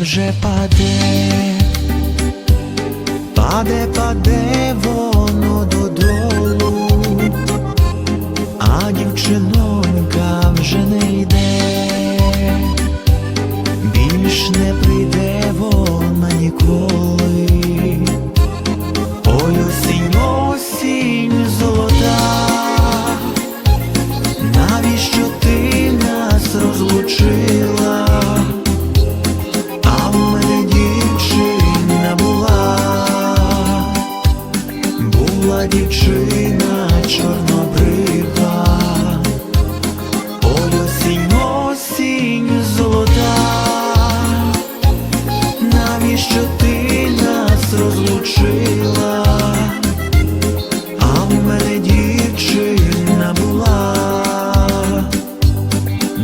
вже паде, паде, паде воно додолу, а дівчино. дівчина чорнобрива, Полюсінь осінь золота, навіщо ти нас розлучила, а в мене дівчина була,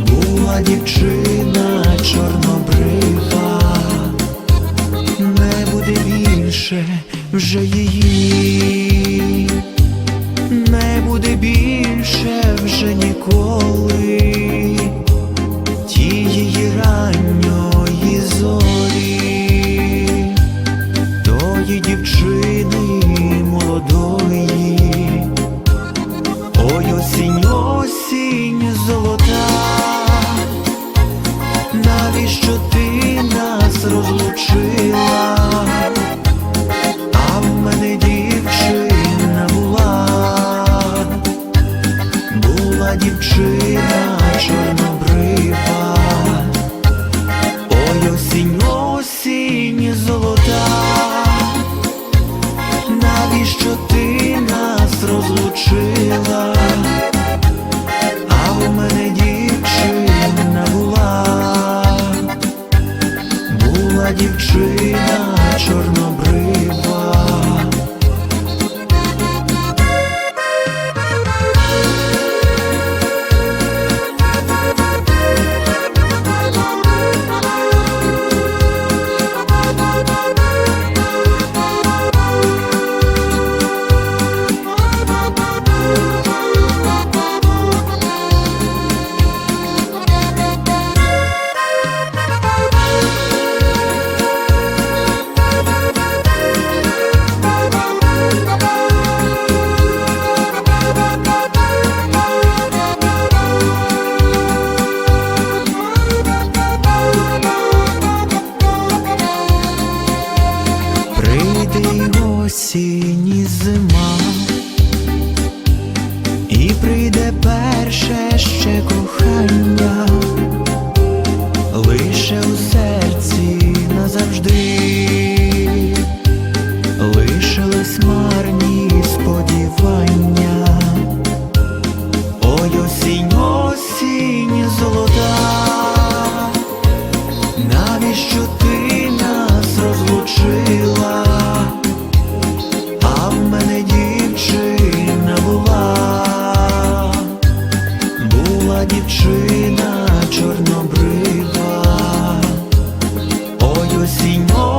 була дівчина чорнобрива, не буде більше. Вже її не буде більше вже ніколи. осінь. Senhor.